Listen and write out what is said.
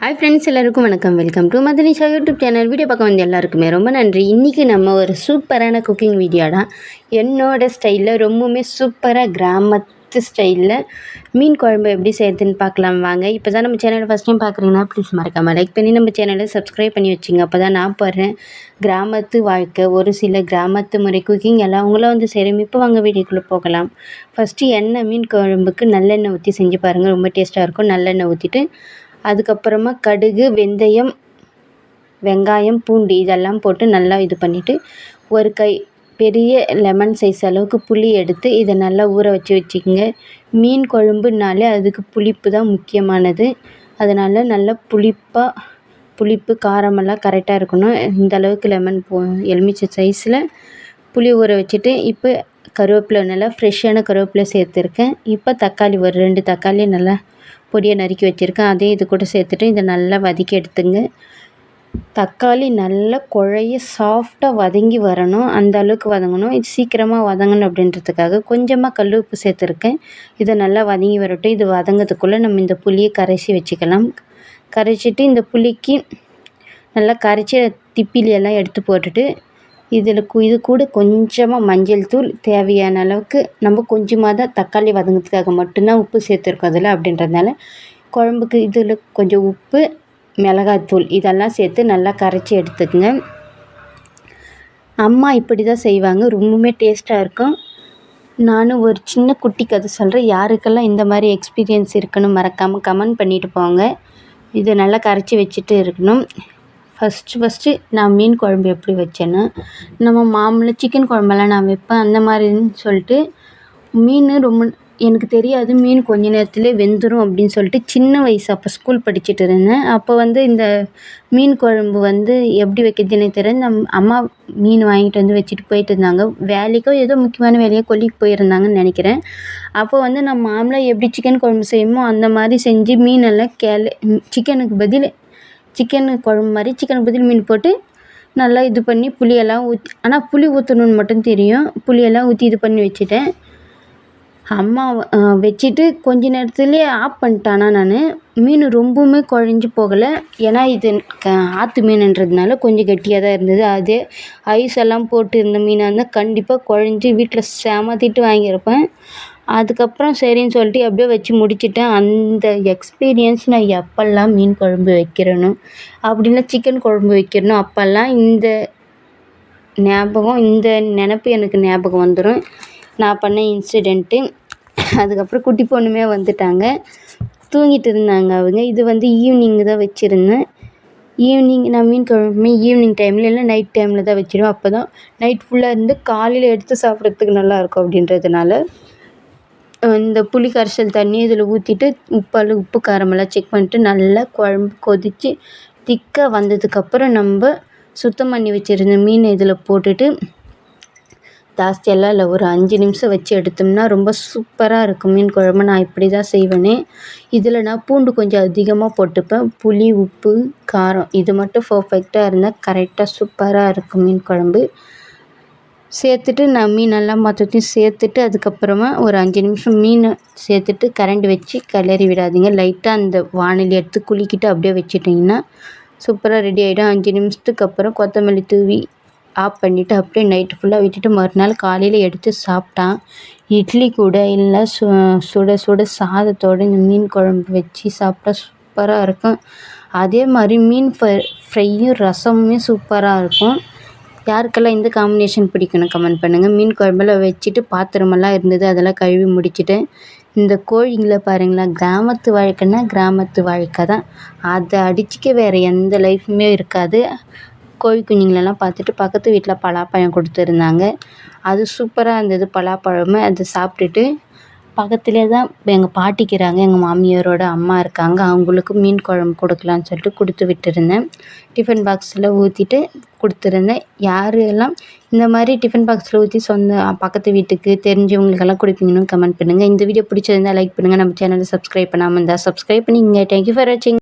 Hi friends எல்லாருக்கும் வணக்கம். Welcome to Madhanisha YouTube channel video பார்க்க வந்து எல்லாருக்குமே ரொம்ப நன்றி. இன்றைக்கி நம்ம ஒரு சூப்பரான குக்கிங் வீடியோ தான். என்னோடய ஸ்டைலில் ரொம்பவுமே சூப்பராக கிராமத்து ஸ்டைலில் மீன் குழம்பு எப்படி செய்யறதுன்னு பார்க்கலாம் வாங்க. இப்போ தான் நம்ம சேனலை ஃபஸ்ட் டைம் பார்க்குறீங்கன்னா ப்ளீஸ் மறக்காமல் லைக் பண்ணி நம்ம சேனலை சப்ஸ்கிரைப் பண்ணி வச்சுங்க. அப்போ தான் நான் போடுறேன் கிராமத்து வாழ்க்கை. ஒரு சில கிராமத்து முறை குக்கிங் எல்லாம் அவங்களும் வந்து செய்கிறோம் இப்போ வாங்க வீடியோக்குள்ளே போகலாம். ஃபஸ்ட்டு எண்ணெய் மீன் குழம்புக்கு நல்லெண்ணெய் ஊற்றி செஞ்சு பாருங்கள் ரொம்ப டேஸ்ட்டாக இருக்கும். நல்லெண்ணெய் ஊற்றிட்டு அதுக்கப்புறமா கடுகு வெந்தயம் வெங்காயம் பூண்டு இதெல்லாம் போட்டு நல்லா இது பண்ணிவிட்டு ஒரு கை பெரிய லெமன் சைஸ் அளவுக்கு புளி எடுத்து இதை நல்லா ஊற வச்சு வச்சுக்கோங்க. மீன் குழம்புனாலே அதுக்கு புளிப்பு தான் முக்கியமானது. அதனால் நல்லா புளிப்பாக புளிப்பு காரமெல்லாம் கரெக்டாக இருக்கணும். இந்த அளவுக்கு லெமன் போ எலுமிச்சை சைஸில் புளி ஊற வச்சுட்டு இப்போ கருவேப்பிலை நல்லா ஃப்ரெஷ்ஷான கருவேப்பிலை சேர்த்துருக்கேன். இப்போ தக்காளி ஒரு ரெண்டு தக்காளி நல்லா பொடியை நறுக்கி வச்சுருக்கேன். அதையும் இது கூட சேர்த்துட்டு இதை நல்லா வதக்கி எடுத்துங்க. தக்காளி நல்லா குழைய சாஃப்டாக வதங்கி வரணும். அந்த அளவுக்கு வதங்கணும். இது சீக்கிரமாக வதங்கணும் அப்படின்றதுக்காக கொஞ்சமாக கல் உப்பு சேர்த்துருக்கேன். இதை நல்லா வதங்கி வரட்டும். இது வதங்கிறதுக்குள்ளே நம்ம இந்த புளியை கரைச்சி வச்சுக்கலாம். கரைச்சிட்டு இந்த புளிக்கு நல்லா கரைச்சி திப்பிலியெல்லாம் எடுத்து போட்டுட்டு இதில் இது கூட கொஞ்சமாக மஞ்சள் தூள் தேவையான அளவுக்கு நம்ம கொஞ்சமாக தான் தக்காளி வதங்கிறதுக்காக மட்டும்தான் உப்பு சேர்த்துருக்கோம் அதில் அப்படின்றதுனால குழம்புக்கு இதில் கொஞ்சம் உப்பு மிளகாத்தூள் இதெல்லாம் சேர்த்து நல்லா கரைச்சி எடுத்துக்கங்க. அம்மா இப்படி தான் செய்வாங்க. ரொம்பவுமே டேஸ்ட்டாக இருக்கும். நானும் ஒரு சின்ன குட்டி கதை சொல்கிறேன் யாருக்கெல்லாம் இந்த மாதிரி எக்ஸ்பீரியன்ஸ் இருக்குன்னு மறக்காமல் கமெண்ட் பண்ணிவிட்டு போங்க. இதை நல்லா கரைச்சி வச்சுட்டு இருக்கணும். ஃபஸ்ட்டு ஃபஸ்ட்டு நான் மீன் குழம்பு எப்படி வச்சேன்னா நம்ம மாமூலாக சிக்கன் குழம்பெல்லாம் நான் வைப்பேன் அந்த மாதிரின்னு சொல்லிட்டு மீன் ரொம்ப எனக்கு தெரியாது மீன் கொஞ்ச நேரத்துலேயே வெந்துடும் அப்படின்னு சொல்லிட்டு சின்ன வயசு அப்போ ஸ்கூல் படிச்சுட்டு இருந்தேன். அப்போ வந்து இந்த மீன் குழம்பு வந்து எப்படி வைக்கிறதுனே தெரியாது நம் அம்மா மீன் வாங்கிட்டு வந்து வச்சுட்டு போயிட்டு இருந்தாங்க. வேலைக்கோ ஏதோ முக்கியமான வேலையோ கொல்லிக்கு போயிருந்தாங்கன்னு நினைக்கிறேன். அப்போ வந்து நான் மாமூலாக எப்படி சிக்கன் குழம்பு செய்யுமோ அந்த மாதிரி செஞ்சு மீனெல்லாம் கேளு சிக்கனுக்கு பதில் சிக்கன் குழம்பு மாதிரி சிக்கன் பதில் மீன் போட்டு நல்லா இது பண்ணி புளியெல்லாம் ஊற்றி ஆனால் புளி ஊற்றணுன்னு மட்டும் தெரியும். புளியெல்லாம் ஊற்றி இது பண்ணி வச்சுட்டேன். அம்மா வச்சுட்டு கொஞ்ச நேரத்துலேயே ஆஃப் பண்ணிட்டானா நான். மீன் ரொம்பவுமே குழஞ்சி போகலை. ஏன்னா இது க ஆற்று மீனுன்றதுனால கொஞ்சம் கெட்டியாக தான் இருந்தது. அதே ஐஸ் எல்லாம் போட்டு இருந்த மீனாக இருந்தால் கண்டிப்பாக குழஞ்சி வீட்டில் செம திட்டு வாங்கியிருப்பேன். அதுக்கப்புறம் சரின்னு சொல்லிட்டு அப்படியே வச்சு முடிச்சிட்டேன். அந்த எக்ஸ்பீரியன்ஸ் நான் எப்போல்லாம் மீன் குழம்பு வைக்கிறேனோ அப்படின்னா சிக்கன் குழம்பு வைக்கிறேனோ அப்போல்லாம் இந்த ஞாபகம் இந்த நினப்பு எனக்கு ஞாபகம் வந்துடும் நான் பண்ண இன்சிடெண்ட்டு அதுக்கப்புறம் குட்டி பொண்ணுமே வந்துட்டாங்க. தூங்கிட்டு இருந்தாங்க அவங்க. இது வந்து ஈவினிங் தான் வச்சுருந்தேன். ஈவினிங் நான் மீன் குழம்புமே ஈவினிங் டைமில் இல்லை நைட் டைமில் தான் வச்சிடுவேன் அப்போ தான் நைட் ஃபுல்லாக இருந்து காலையில் எடுத்து சாப்பிட்றதுக்கு நல்லாயிருக்கும் அப்படின்றதுனால. இந்த புளி கரைசல் தண்ணி இதில் ஊற்றிட்டு உப்பால் உப்பு காரமெல்லாம் செக் பண்ணிட்டு நல்லா குழம்பு கொதித்து திக்காக வந்ததுக்கப்புறம் நம்ம சுத்தம் பண்ணி வச்சுருந்த மீனை இதில் போட்டுட்டு ஜாஸ்தியெல்லாம் இல்லை ஒரு அஞ்சு நிமிஷம் வச்சு எடுத்தோம்னா ரொம்ப சூப்பராக இருக்கும். மீன் குழம்பு நான் இப்படி தான் செய்வேனே. இதில் நான் பூண்டு கொஞ்சம் அதிகமாக போட்டுப்பேன். புளி உப்பு காரம் இது மட்டும் பர்ஃபெக்டாக இருந்தால் கரெக்டாக சூப்பராக இருக்கும் மீன் குழம்பு. சேர்த்துட்டு நான் மீன் எல்லாம் மொத்தத்தையும் சேர்த்துட்டு அதுக்கப்புறமா ஒரு அஞ்சு நிமிஷம் மீனை சேர்த்துட்டு கரண்ட் வச்சு கிளறி விடாதீங்க. லைட்டாக அந்த வானிலை எடுத்து குளிக்கிட்டு அப்படியே வச்சிட்டிங்கன்னா சூப்பராக ரெடி ஆகிடும் அஞ்சு நிமிஷத்துக்கு அப்புறம் கொத்தமல்லி தூவி ஆஃப் பண்ணிவிட்டு அப்படியே நைட்டு ஃபுல்லாக விட்டுட்டு மறுநாள் காலையில் எடுத்து சாப்பிட்டான். இட்லி கூட இல்லை. சு சுட சுட சாதத்தோடு இந்த மீன் குழம்பு வச்சு சாப்பிட்டா சூப்பராக இருக்கும். அதே மாதிரி மீன் ஃப்ரை ஃப்ரையும் ரசமுமே சூப்பராக இருக்கும். யாருக்கெல்லாம் இந்த காம்பினேஷன் பிடிக்கும்னு கமெண்ட் பண்ணுங்கள் மீன் குழம்பெல்லாம் வச்சுட்டு பாத்திரமெல்லாம் இருந்தது அதெல்லாம் கழுவி முடிச்சுட்டேன். இந்த கோழிங்களை பாருங்களேன் கிராமத்து வாழ்க்கைன்னா கிராமத்து வாழ்க்கை தான். அதை அடிச்சுக்க வேறு எந்த லைஃப்புமே இருக்காது. கோழி குஞ்சுங்களெல்லாம் பார்த்துட்டு பக்கத்து வீட்டில் பலாப்பழம் கொடுத்துருந்தாங்க. அது சூப்பராக இருந்தது பலாப்பழமும் அதை சாப்பிட்டுட்டு பக்கத்துலேயே தான் எங்கள் பாட்டிக்கிறாங்க எங்கள் மாமியாரோட அம்மா இருக்காங்க. அவங்களுக்கு மீன் குழம்பு கொடுக்கலான்னு சொல்லிட்டு கொடுத்து விட்டுருந்தேன். டிஃபன் பாக்ஸில் ஊற்றிட்டு கொடுத்துருந்தேன். யார் எல்லாம் இந்த மாதிரி டிஃபன் பாக்ஸில் ஊற்றி சொந்த பக்கத்து வீட்டுக்கு தெரிஞ்சவங்களுக்கெல்லாம் கொடுப்பீங்கன்னு கமெண்ட் பண்ணுங்கள் இந்த வீடியோ பிடிச்சிருந்தா லைக் பண்ணுங்கள் நம்ம சேனலை சப்ஸ்கிரைப் பண்ணாமல் இருந்தால் சப்ஸ்கிரைப் பண்ணிங்க தேங்க்யூ ஃபார் வாட்சிங்